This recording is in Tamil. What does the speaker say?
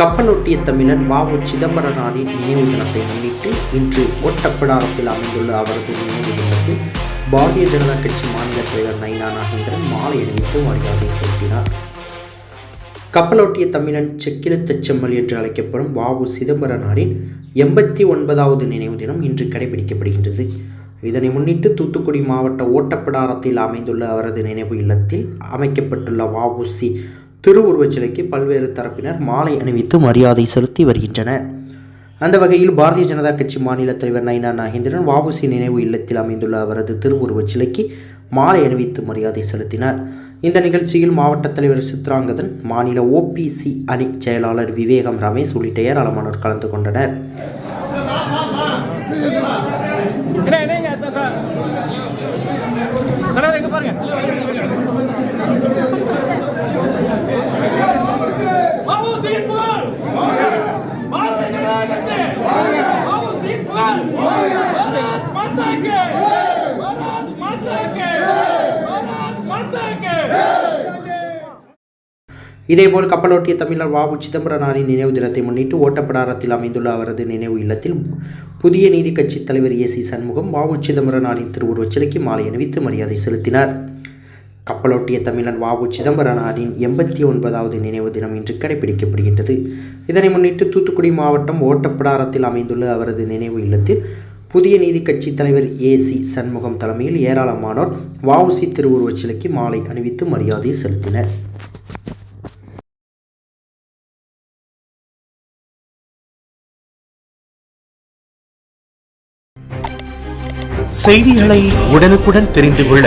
கப்பலொட்டிய தமிழன் வாவு சிதம்பரனாரின் நினைவு தினத்தை முன்னிட்டு இன்று ஒட்டப்பிடாரத்தில் அமைந்துள்ள அவரது நினைவு இல்லத்தில் பாரதிய ஜனதா கட்சி மாநில தலைவர் நைனா நாகேந்திரன் மாலை அணிவித்து மரியாதை செலுத்தினார். கப்பலோட்டிய தமிழன் செக்கிழுத்தச் செம்மல் என்று அழைக்கப்படும் வாவு சிதம்பரனாரின் எண்பத்தி ஒன்பதாவது நினைவு தினம் இன்று கடைபிடிக்கப்படுகின்றது. இதனை முன்னிட்டு தூத்துக்குடி மாவட்ட ஓட்டப்பிடாரத்தில் அமைந்துள்ள அவரது நினைவு இல்லத்தில் அமைக்கப்பட்டுள்ள வஉசி திருவுருவச் சிலைக்கு பல்வேறு தரப்பினர் மாலை அணிவித்து மரியாதை செலுத்தி வருகின்றனர். அந்த வகையில் பாரதிய ஜனதா கட்சி மாநில தலைவர் நயினா நாகேந்திரன் வாபுசி நினைவு இல்லத்தில் அமைந்துள்ள அவரது திருவுருவச் சிலைக்கு மாலை அணிவித்து மரியாதை செலுத்தினார். இந்த நிகழ்ச்சியில் மாவட்ட தலைவர் சித்ராங்கதன் மாநில ஓபிசி அணி செயலாளர் விவேகம் ரமேஷ் உள்ளிட்ட ஏராளமானோர் கலந்து கொண்டனர். பாருங்க. இதேபோல் கப்பலோட்டிய தமிழர் வாவு சிதம்பரனாரின் நினைவு தினத்தை முன்னிட்டு ஓட்டப்படாரத்தில் அமைந்துள்ள அவரது நினைவு இல்லத்தில் புதிய நீதி கட்சி தலைவர் ஏ. சி. சண்முகம் வாவு சிதம்பரனாரின் திருவுருவச் சிலைக்கு மாலை அணிவித்து மரியாதை செலுத்தினார். கப்பலோட்டிய தமிழன் வாவு சிதம்பரனாரின் எண்பத்தி ஒன்பதாவது நினைவு தினம் இன்று கடைபிடிக்கப்படுகின்றது. இதனை முன்னிட்டு தூத்துக்குடி மாவட்டம் ஓட்டப்பிடாரத்தில் அமைந்துள்ள அவரது நினைவு இல்லத்தில் புதிய நீதி கட்சி தலைவர் ஏ சி சண்முகம் தலைமையில் ஏராளமானோர் வஉசி திருவுருவச் சிலைக்கு மாலை அணிவித்து மரியாதை செலுத்தினர். செய்திகளை உடனுக்குடன் தெரிந்து கொள்ள